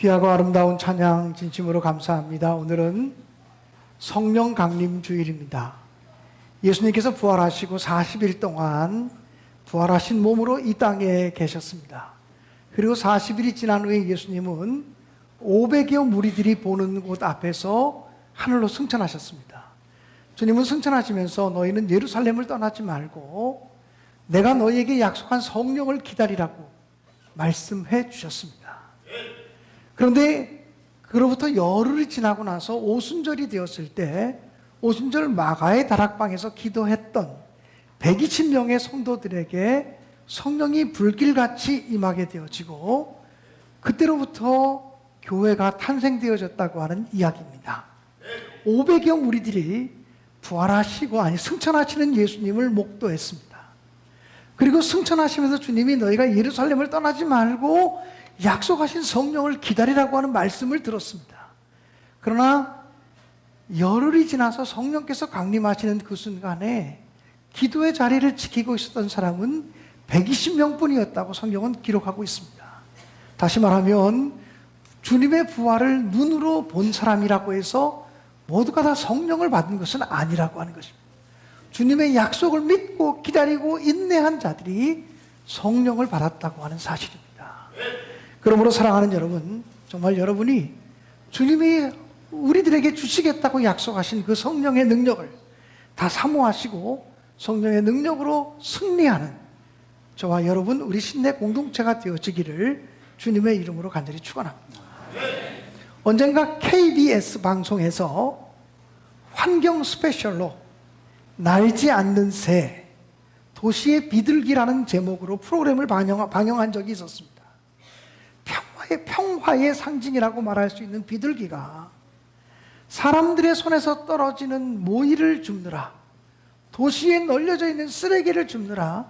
귀하고 아름다운 찬양 진심으로 감사합니다. 오늘은 성령 강림 주일입니다. 예수님께서 부활하시고 40일 동안 부활하신 몸으로 이 땅에 계셨습니다. 그리고 40일이 지난 후에 예수님은 500여 무리들이 보는 곳 앞에서 하늘로 승천하셨습니다. 주님은 승천하시면서 너희는 예루살렘을 떠나지 말고 내가 너희에게 약속한 성령을 기다리라고 말씀해 주셨습니다. 그런데 그로부터 열흘이 지나고 나서 오순절이 되었을 때 오순절 마가의 다락방에서 기도했던 120명의 성도들에게 성령이 불길같이 임하게 되어지고 그때로부터 교회가 탄생되어졌다고 하는 이야기입니다. 500여 무리들이 부활하시고 아니 승천하시는 예수님을 목도했습니다. 그리고 승천하시면서 주님이 너희가 예루살렘을 떠나지 말고 약속하신 성령을 기다리라고 하는 말씀을 들었습니다. 그러나 열흘이 지나서 성령께서 강림하시는 그 순간에 기도의 자리를 지키고 있었던 사람은 120명 뿐이었다고 성경은 기록하고 있습니다. 다시 말하면 주님의 부활을 눈으로 본 사람이라고 해서 모두가 다 성령을 받은 것은 아니라고 하는 것입니다. 주님의 약속을 믿고 기다리고 인내한 자들이 성령을 받았다고 하는 사실입니다. 그러므로 사랑하는 여러분, 정말 여러분이 주님이 우리들에게 주시겠다고 약속하신 그 성령의 능력을 다 사모하시고 성령의 능력으로 승리하는 저와 여러분 우리 신내 공동체가 되어지기를 주님의 이름으로 간절히 축원합니다. 언젠가 KBS 방송에서 환경 스페셜로 날지 않는 새 도시의 비둘기라는 제목으로 프로그램을 방영, 방영한 적이 있었습니다. 평화의, 평화의 상징이라고 말할 수 있는 비둘기가 사람들의 손에서 떨어지는 모이를 줍느라 도시에 널려져 있는 쓰레기를 줍느라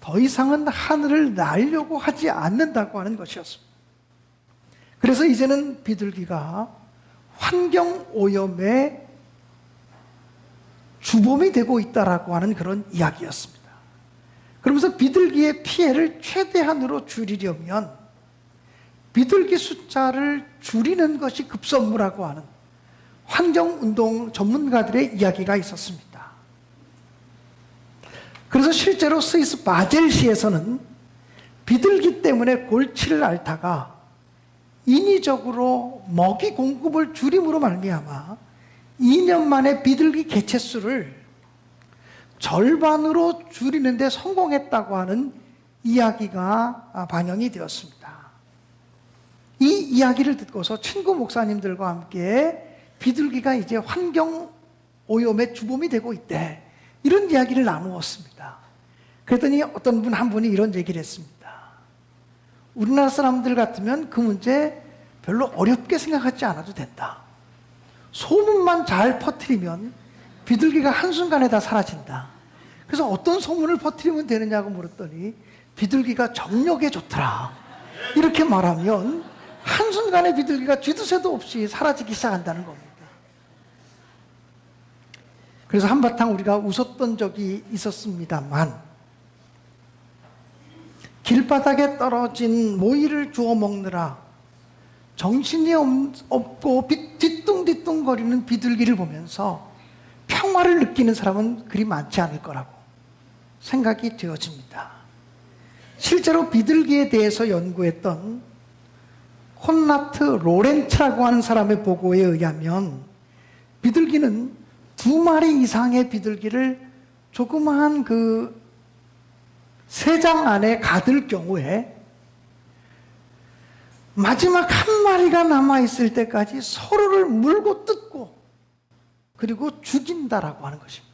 더 이상은 하늘을 날려고 하지 않는다고 하는 것이었습니다. 그래서 이제는 비둘기가 환경 오염의 주범이 되고 있다라고 하는 그런 이야기였습니다. 그러면서 비둘기의 피해를 최대한으로 줄이려면 비둘기 숫자를 줄이는 것이 급선무라고 하는 환경운동 전문가들의 이야기가 있었습니다. 그래서 실제로 스위스 바젤시에서는 비둘기 때문에 골치를 앓다가 인위적으로 먹이 공급을 줄임으로 말미암아 2년 만에 비둘기 개체수를 절반으로 줄이는데 성공했다고 하는 이야기가 반영이 되었습니다. 이 이야기를 듣고서 친구 목사님들과 함께 비둘기가 이제 환경 오염의 주범이 되고 있대. 이런 이야기를 나누었습니다. 그랬더니 어떤 분 한 분이 이런 얘기를 했습니다. 우리나라 사람들 같으면 그 문제 별로 어렵게 생각하지 않아도 된다. 소문만 잘 퍼뜨리면 비둘기가 한순간에 다 사라진다. 그래서 어떤 소문을 퍼뜨리면 되느냐고 물었더니 비둘기가 정력에 좋더라. 이렇게 말하면 한순간에 비둘기가 쥐두새도 없이 사라지기 시작한다는 겁니다. 그래서 한바탕 우리가 웃었던 적이 있었습니다만 길바닥에 떨어진 모이를 주워 먹느라 정신이 없고 뒤뚱뒤뚱거리는 비둘기를 보면서 평화를 느끼는 사람은 그리 많지 않을 거라고 생각이 되어집니다. 실제로 비둘기에 대해서 연구했던 콘라트 로렌츠라고 하는 사람의 보고에 의하면 비둘기는 두 마리 이상의 비둘기를 조그마한 그 세장 안에 가둘 경우에 마지막 한 마리가 남아있을 때까지 서로를 물고 뜯고 그리고 죽인다라고 하는 것입니다.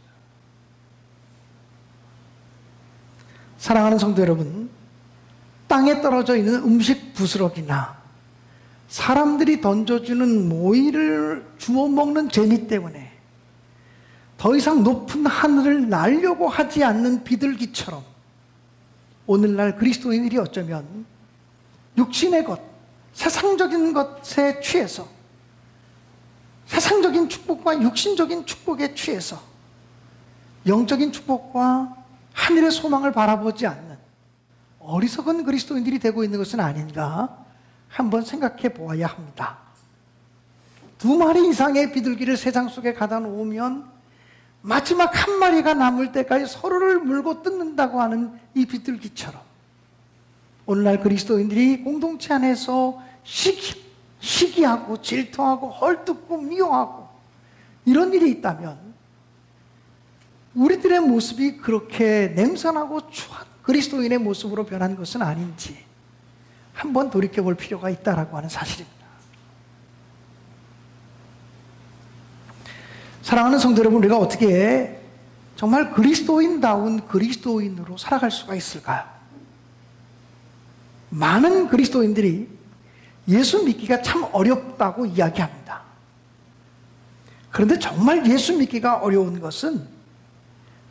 사랑하는 성도 여러분, 땅에 떨어져 있는 음식 부스러기나 사람들이 던져주는 모이를 주워 먹는 재미 때문에 더 이상 높은 하늘을 날려고 하지 않는 비둘기처럼 오늘날 그리스도인들이 어쩌면 육신의 것, 세상적인 것에 취해서 세상적인 축복과 육신적인 축복에 취해서 영적인 축복과 하늘의 소망을 바라보지 않는 어리석은 그리스도인들이 되고 있는 것은 아닌가 한번 생각해 보아야 합니다. 두 마리 이상의 비둘기를 세상 속에 가다 놓으면 마지막 한 마리가 남을 때까지 서로를 물고 뜯는다고 하는 이 비둘기처럼 오늘날 그리스도인들이 공동체 안에서 시기, 시기하고 질투하고 헐뜯고 미워하고 이런 일이 있다면 우리들의 모습이 그렇게 냄새나고 추한 그리스도인의 모습으로 변한 것은 아닌지 한번 돌이켜 볼 필요가 있다라고 하는 사실입니다. 사랑하는 성도 여러분, 우리가 어떻게 정말 그리스도인다운 그리스도인으로 살아갈 수가 있을까요? 많은 그리스도인들이 예수 믿기가 참 어렵다고 이야기합니다. 그런데 정말 예수 믿기가 어려운 것은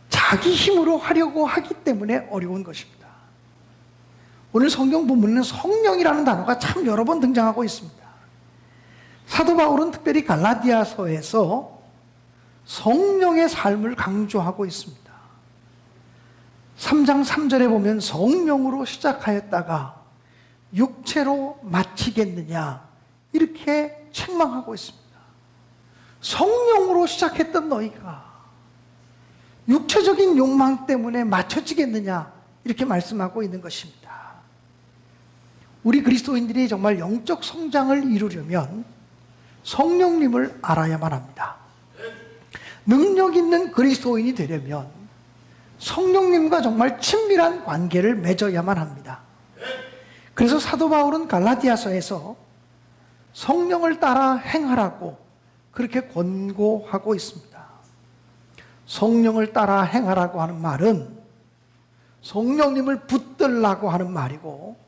자기 힘으로 하려고 하기 때문에 어려운 것입니다. 오늘 성경 본문에는 성령이라는 단어가 참 여러 번 등장하고 있습니다. 사도 바울은 특별히 갈라디아서에서 성령의 삶을 강조하고 있습니다. 3장 3절에 보면 성령으로 시작하였다가 육체로 마치겠느냐 이렇게 책망하고 있습니다. 성령으로 시작했던 너희가 육체적인 욕망 때문에 맞춰지겠느냐 이렇게 말씀하고 있는 것입니다. 우리 그리스도인들이 정말 영적 성장을 이루려면 성령님을 알아야만 합니다. 능력 있는 그리스도인이 되려면 성령님과 정말 친밀한 관계를 맺어야만 합니다. 그래서 사도 바울은 갈라디아서에서 성령을 따라 행하라고 그렇게 권고하고 있습니다. 성령을 따라 행하라고 하는 말은 성령님을 붙들라고 하는 말이고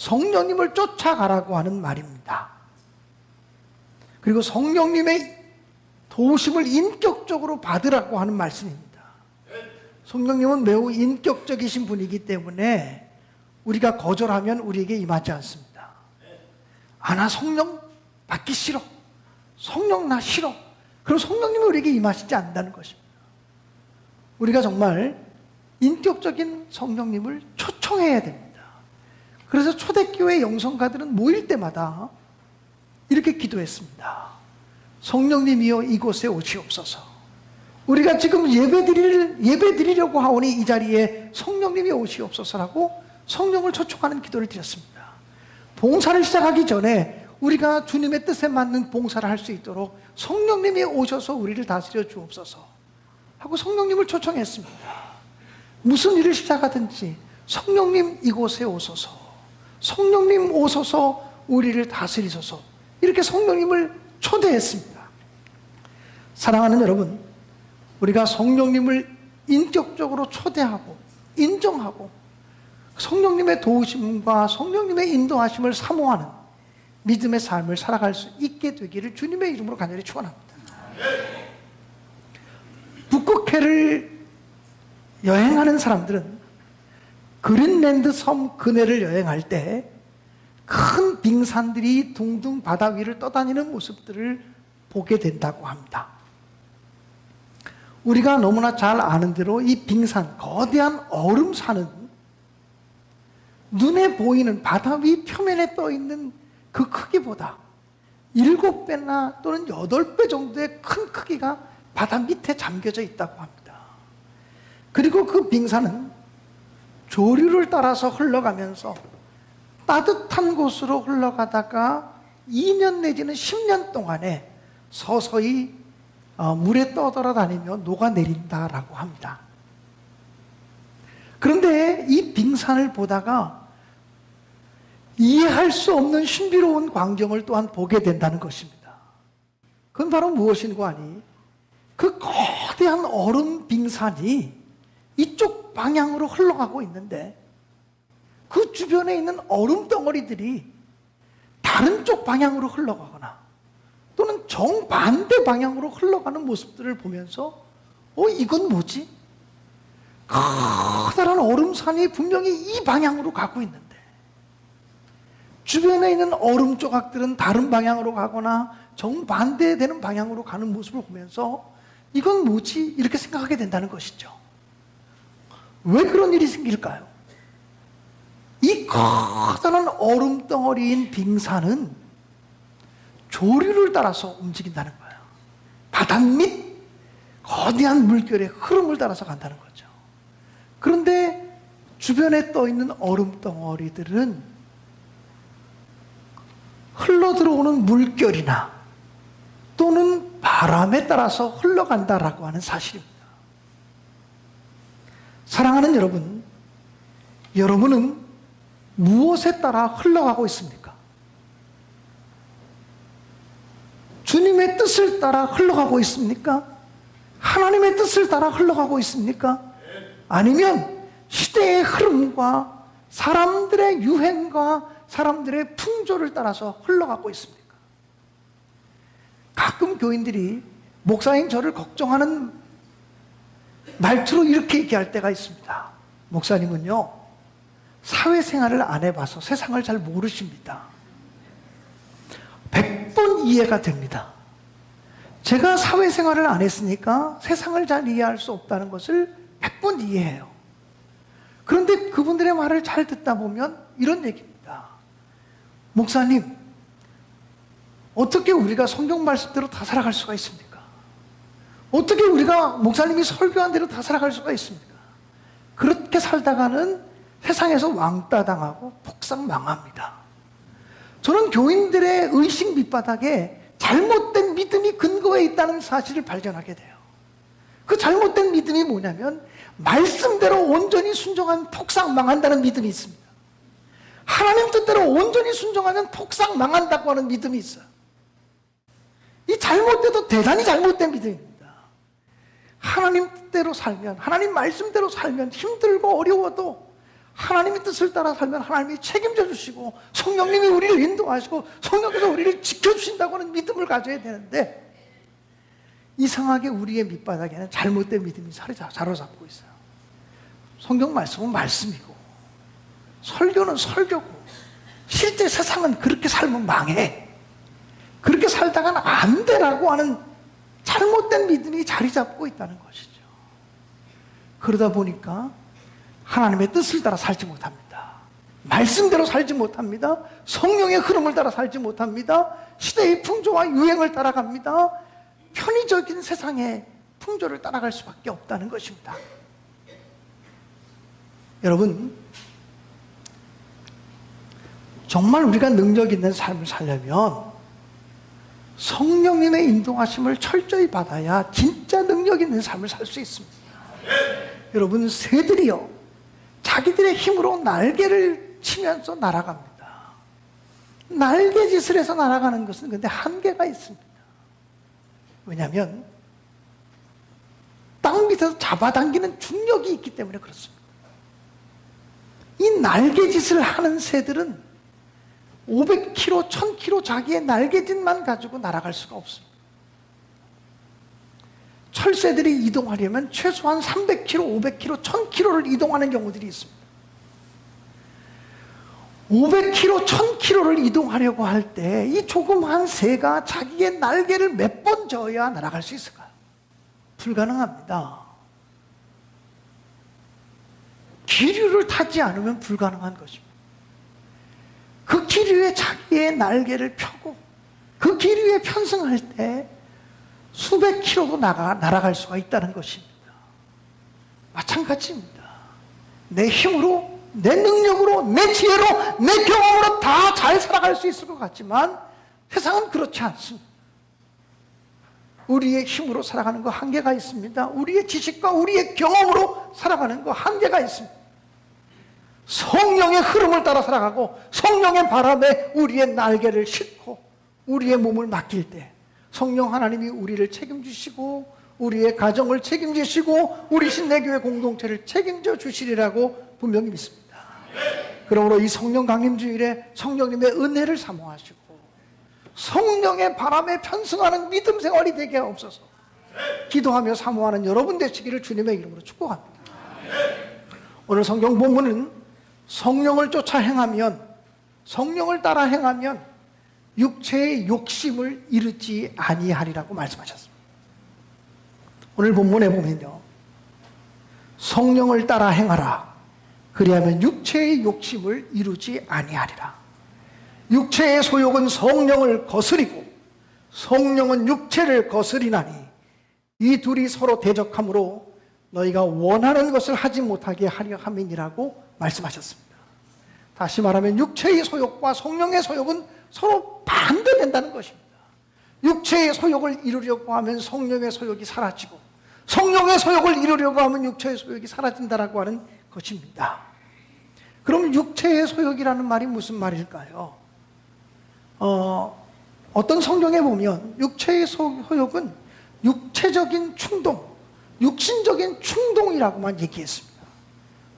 성령님을 쫓아가라고 하는 말입니다. 그리고 성령님의 도우심을 인격적으로 받으라고 하는 말씀입니다. 성령님은 매우 인격적이신 분이기 때문에 우리가 거절하면 우리에게 임하지 않습니다. 아, 나 성령 받기 싫어. 성령 나 싫어. 그럼 성령님은 우리에게 임하시지 않는다는 것입니다. 우리가 정말 인격적인 성령님을 초청해야 됩니다. 그래서 초대교회 영성가들은 모일 때마다 이렇게 기도했습니다. 성령님이여 이곳에 오시옵소서. 우리가 지금 예배 드릴, 예배 드리려고 하오니 이 자리에 성령님이 오시옵소서라고 성령을 초청하는 기도를 드렸습니다. 봉사를 시작하기 전에 우리가 주님의 뜻에 맞는 봉사를 할 수 있도록 성령님이 오셔서 우리를 다스려 주옵소서 하고 성령님을 초청했습니다. 무슨 일을 시작하든지 성령님 이곳에 오소서, 성령님 오소서 우리를 다스리소서 이렇게 성령님을 초대했습니다. 사랑하는 여러분, 우리가 성령님을 인격적으로 초대하고 인정하고 성령님의 도우심과 성령님의 인도하심을 사모하는 믿음의 삶을 살아갈 수 있게 되기를 주님의 이름으로 간절히 축원합니다. 북극해를 여행하는 사람들은 그린랜드 섬 근해를 여행할 때 큰 빙산들이 둥둥 바다 위를 떠다니는 모습들을 보게 된다고 합니다. 우리가 너무나 잘 아는 대로 이 빙산, 거대한 얼음산은 눈에 보이는 바다 위 표면에 떠 있는 그 크기보다 일곱 배나 또는 여덟 배 정도의 큰 크기가 바다 밑에 잠겨져 있다고 합니다. 그리고 그 빙산은 조류를 따라서 흘러가면서 따뜻한 곳으로 흘러가다가 2년 내지는 10년 동안에 서서히 어, 물에 떠돌아 다니며 녹아내린다라고 합니다. 그런데 이 빙산을 보다가 이해할 수 없는 신비로운 광경을 또한 보게 된다는 것입니다. 그건 바로 무엇인고 하니 그 거대한 얼음 빙산이 이쪽 방향으로 흘러가고 있는데 그 주변에 있는 얼음 덩어리들이 다른 쪽 방향으로 흘러가거나 또는 정반대 방향으로 흘러가는 모습들을 보면서 어 이건 뭐지? 커다란 얼음산이 분명히 이 방향으로 가고 있는데 주변에 있는 얼음 조각들은 다른 방향으로 가거나 정반대 되는 방향으로 가는 모습을 보면서 이건 뭐지? 이렇게 생각하게 된다는 것이죠. 왜 그런 일이 생길까요? 이 커다란 얼음 덩어리인 빙산은 조류를 따라서 움직인다는 거예요. 바닷밑 거대한 물결의 흐름을 따라서 간다는 거죠. 그런데 주변에 떠 있는 얼음 덩어리들은 흘러 들어오는 물결이나 또는 바람에 따라서 흘러간다라고 하는 사실입니다. 사랑하는 여러분, 여러분은 무엇에 따라 흘러가고 있습니까? 주님의 뜻을 따라 흘러가고 있습니까? 하나님의 뜻을 따라 흘러가고 있습니까? 아니면 시대의 흐름과 사람들의 유행과 사람들의 풍조를 따라서 흘러가고 있습니까? 가끔 교인들이 목사님 저를 걱정하는 말투로 이렇게 얘기할 때가 있습니다. 목사님은요, 사회생활을 안 해봐서 세상을 잘 모르십니다. 100번 이해가 됩니다. 제가 사회생활을 안 했으니까 세상을 잘 이해할 수 없다는 것을 100번 이해해요. 그런데 그분들의 말을 잘 듣다 보면 이런 얘기입니다. 목사님, 어떻게 우리가 성경 말씀대로 다 살아갈 수가 있습니까? 어떻게 우리가 목사님이 설교한 대로 다 살아갈 수가 있습니까? 그렇게 살다가는 세상에서 왕따 당하고 폭삭 망합니다. 저는 교인들의 의식 밑바닥에 잘못된 믿음이 근거해 있다는 사실을 발견하게 돼요. 그 잘못된 믿음이 뭐냐면 말씀대로 온전히 순종하면 폭삭 망한다는 믿음이 있습니다. 하나님 뜻대로 온전히 순종하면 폭삭 망한다고 하는 믿음이 있어요. 이 잘못돼도 대단히 잘못된 믿음입니다. 하나님 뜻대로 살면, 하나님 말씀대로 살면 힘들고 어려워도 하나님의 뜻을 따라 살면 하나님이 책임져 주시고 성령님이 우리를 인도하시고 성령께서 우리를 지켜주신다고 하는 믿음을 가져야 되는데 이상하게 우리의 밑바닥에는 잘못된 믿음이 사로잡고 있어요. 성경 말씀은 말씀이고 설교는 설교고 실제 세상은 그렇게 살면 망해. 그렇게 살다가는 안 되라고 하는 잘못된 믿음이 자리 잡고 있다는 것이죠. 그러다 보니까 하나님의 뜻을 따라 살지 못합니다. 말씀대로 살지 못합니다. 성령의 흐름을 따라 살지 못합니다. 시대의 풍조와 유행을 따라갑니다. 편의적인 세상의 풍조를 따라갈 수밖에 없다는 것입니다. 여러분, 정말 우리가 능력 있는 삶을 살려면 성령님의 인도하심을 철저히 받아야 진짜 능력 있는 삶을 살 수 있습니다. 여러분, 새들이요. 자기들의 힘으로 날개를 치면서 날아갑니다. 날개짓을 해서 날아가는 것은 근데 한계가 있습니다. 왜냐하면 땅 밑에서 잡아당기는 중력이 있기 때문에 그렇습니다. 이 날개짓을 하는 새들은 500km, 1000km 자기의 날개짓만 가지고 날아갈 수가 없습니다. 철새들이 이동하려면 최소한 300km, 500km, 1000km를 이동하는 경우들이 있습니다. 500km, 1000km를 이동하려고 할 때 이 조그마한 새가 자기의 날개를 몇 번 저어야 날아갈 수 있을까요? 불가능합니다. 기류를 타지 않으면 불가능한 것입니다. 그 기류에 자기의 날개를 펴고 그 기류에 편승할 때 수백 킬로도 나가, 날아갈 수가 있다는 것입니다. 마찬가지입니다. 내 힘으로, 내 능력으로, 내 지혜로, 내 경험으로 다 잘 살아갈 수 있을 것 같지만 세상은 그렇지 않습니다. 우리의 힘으로 살아가는 거 한계가 있습니다. 우리의 지식과 우리의 경험으로 살아가는 거 한계가 있습니다. 성령의 흐름을 따라 살아가고 성령의 바람에 우리의 날개를 싣고 우리의 몸을 맡길 때 성령 하나님이 우리를 책임지시고 우리의 가정을 책임지시고 우리 신내교회 공동체를 책임져 주시리라고 분명히 믿습니다. 그러므로 이 성령 강림 주일에 성령님의 은혜를 사모하시고 성령의 바람에 편승하는 믿음 생활이 되게 없어서 기도하며 사모하는 여러분 되시기를 주님의 이름으로 축복합니다. 오늘 성경 본문은 성령을 쫓아 행하면 성령을 따라 행하면 육체의 욕심을 이르지 아니하리라고 말씀하셨습니다. 오늘 본문에 보면요. 성령을 따라 행하라. 그리하면 육체의 욕심을 이루지 아니하리라. 육체의 소욕은 성령을 거스리고 성령은 육체를 거스리나니 이 둘이 서로 대적하므로 너희가 원하는 것을 하지 못하게 하려 함이니라고 말씀하셨습니다. 다시 말하면 육체의 소욕과 성령의 소욕은 서로 반대된다는 것입니다. 육체의 소욕을 이루려고 하면 성령의 소욕이 사라지고 성령의 소욕을 이루려고 하면 육체의 소욕이 사라진다라고 하는 것입니다. 그럼 육체의 소욕이라는 말이 무슨 말일까요? 어, 어떤 성경에 보면 육체의 소욕은 육체적인 충동, 육신적인 충동이라고만 얘기했습니다.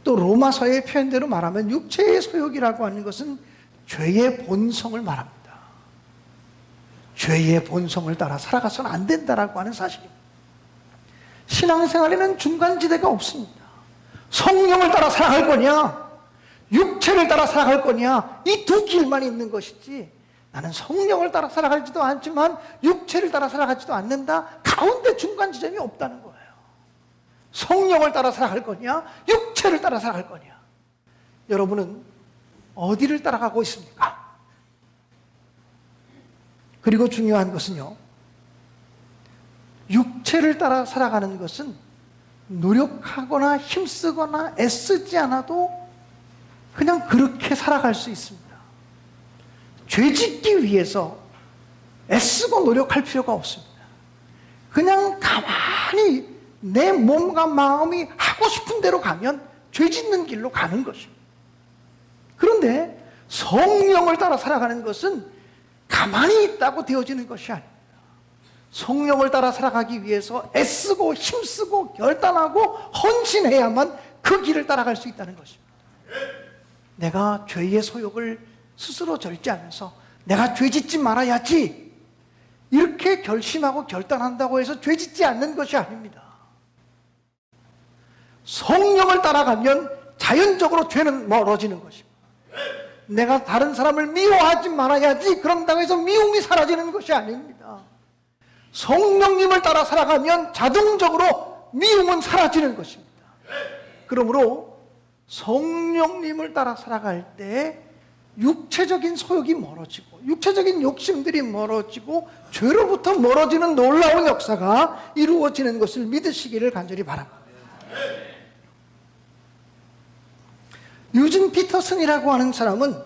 또 로마서의 표현대로 말하면 육체의 소욕이라고 하는 것은 죄의 본성을 말합니다. 죄의 본성을 따라 살아가서는 안 된다라고 하는 사실입니다. 신앙생활에는 중간지대가 없습니다. 성령을 따라 살아갈 거냐, 육체를 따라 살아갈 거냐, 이 두 길만 있는 것이지, 나는 성령을 따라 살아가지도 않지만 육체를 따라 살아가지도 않는다. 가운데 중간 지점이 없다는 거예요. 성령을 따라 살아갈 거냐, 육체를 따라 살아갈 거냐. 여러분은 어디를 따라가고 있습니까? 그리고 중요한 것은요, 육체를 따라 살아가는 것은 노력하거나 힘쓰거나 애쓰지 않아도 그냥 그렇게 살아갈 수 있습니다. 죄 짓기 위해서 애쓰고 노력할 필요가 없습니다. 그냥 가만히 내 몸과 마음이 하고 싶은 대로 가면 죄 짓는 길로 가는 것입니다. 그런데 성령을 따라 살아가는 것은 가만히 있다고 되어지는 것이 아닙니다. 성령을 따라 살아가기 위해서 애쓰고 힘쓰고 결단하고 헌신해야만 그 길을 따라갈 수 있다는 것입니다. 내가 죄의 소욕을 스스로 절제하면서 내가 죄 짓지 말아야지 이렇게 결심하고 결단한다고 해서 죄 짓지 않는 것이 아닙니다. 성령을 따라가면 자연적으로 죄는 멀어지는 것입니다. 내가 다른 사람을 미워하지 말아야지 그런다고 해서 미움이 사라지는 것이 아닙니다. 성령님을 따라 살아가면 자동적으로 미움은 사라지는 것입니다. 그러므로 성령님을 따라 살아갈 때 육체적인 소욕이 멀어지고 육체적인 욕심들이 멀어지고 죄로부터 멀어지는 놀라운 역사가 이루어지는 것을 믿으시기를 간절히 바랍니다. 유진 피터슨이라고 하는 사람은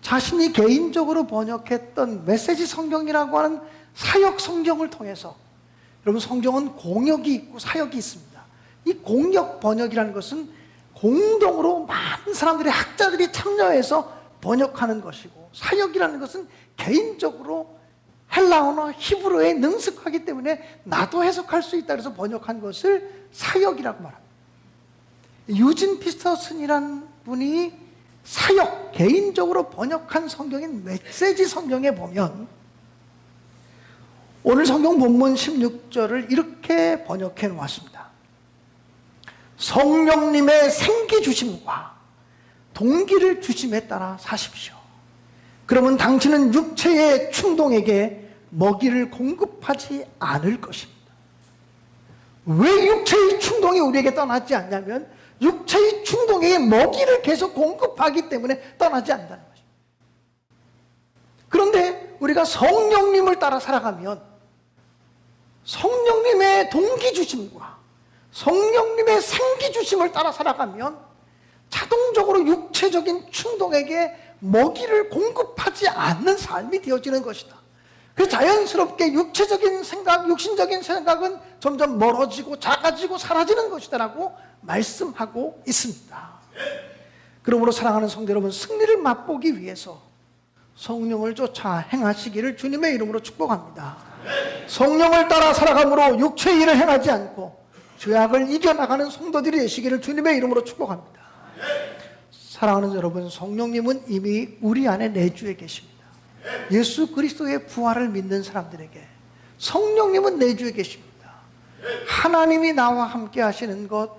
자신이 개인적으로 번역했던 메시지 성경이라고 하는 사역 성경을 통해서 여러분 성경은 공역이 있고 사역이 있습니다. 이 공역 번역이라는 것은 공동으로 많은 사람들이 학자들이 참여해서 번역하는 것이고 사역이라는 것은 개인적으로 헬라어나 히브리어에 능숙하기 때문에 나도 해석할 수 있다 그래서 번역한 것을 사역이라고 말합니다. 유진 피스터슨이라는 분이 사역, 개인적으로 번역한 성경인 메시지 성경에 보면 오늘 성경 본문 16절을 이렇게 번역해 놓았습니다. 성령님의 생기 주심과 동기를 주심에 따라 사십시오. 그러면 당신은 육체의 충동에게 먹이를 공급하지 않을 것입니다. 왜 육체의 충동이 우리에게 떠나지 않냐면 육체의 충동에게 먹이를 계속 공급하기 때문에 떠나지 않는다는 것입니다. 그런데 우리가 성령님을 따라 살아가면 성령님의 동기 주심과 성령님의 생기 주심을 따라 살아가면 자동적으로 육체적인 충동에게 먹이를 공급하지 않는 삶이 되어지는 것이다. 그 자연스럽게 육체적인 생각, 육신적인 생각은 점점 멀어지고 작아지고 사라지는 것이다라고 말씀하고 있습니다. 그러므로 사랑하는 성도 여러분, 승리를 맛보기 위해서 성령을 쫓아 행하시기를 주님의 이름으로 축복합니다. 성령을 따라 살아감으로 육체의 일을 행하지 않고 죄악을 이겨나가는 성도들이 되시기를 주님의 이름으로 축복합니다. 사랑하는 여러분, 성령님은 이미 우리 안에 내주에 계십니다. 예수 그리스도의 부활을 믿는 사람들에게 성령님은 내 주에 계십니다. 하나님이 나와 함께 하시는 것,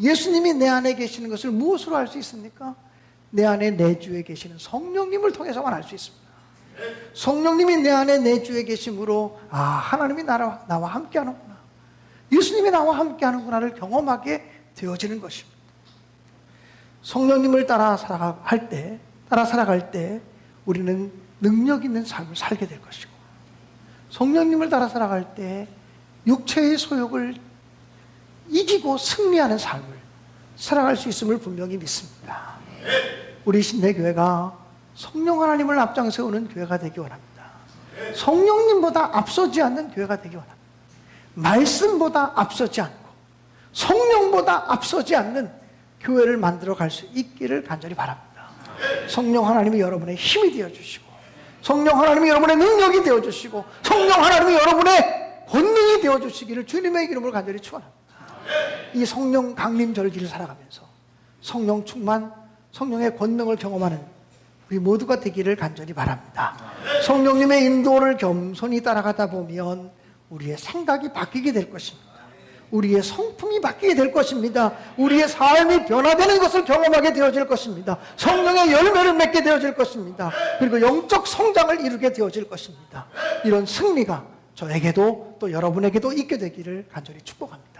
예수님이 내 안에 계시는 것을 무엇으로 알 수 있습니까? 내 안에 내 주에 계시는 성령님을 통해서만 알 수 있습니다. 성령님이 내 안에 내 주에 계심으로 아 하나님이 나와, 나와 함께 하는구나. 예수님이 나와 함께 하는구나를 경험하게 되어지는 것입니다. 성령님을 따라 살아갈 때, 따라 살아갈 때 우리는 능력 있는 삶을 살게 될 것이고 성령님을 따라 살아갈 때 육체의 소욕을 이기고 승리하는 삶을 살아갈 수 있음을 분명히 믿습니다. 우리 신내교회가 성령 하나님을 앞장 세우는 교회가 되기 원합니다. 성령님보다 앞서지 않는 교회가 되기 원합니다. 말씀보다 앞서지 않고 성령보다 앞서지 않는 교회를 만들어 갈 수 있기를 간절히 바랍니다. 성령 하나님이 여러분의 힘이 되어 주시고 성령 하나님이 여러분의 능력이 되어 주시고 성령 하나님이 여러분의 권능이 되어 주시기를 주님의 이름으로 간절히 축원합니다. 이 성령 강림 절기를 살아가면서 성령 충만, 성령의 권능을 경험하는 우리 모두가 되기를 간절히 바랍니다. 성령님의 인도를 겸손히 따라가다 보면 우리의 생각이 바뀌게 될 것입니다. 우리의 성품이 바뀌게 될 것입니다. 우리의 삶이 변화되는 것을 경험하게 되어질 것입니다. 성령의 열매를 맺게 되어질 것입니다. 그리고 영적 성장을 이루게 되어질 것입니다. 이런 승리가 저에게도 또 여러분에게도 있게 되기를 간절히 축복합니다.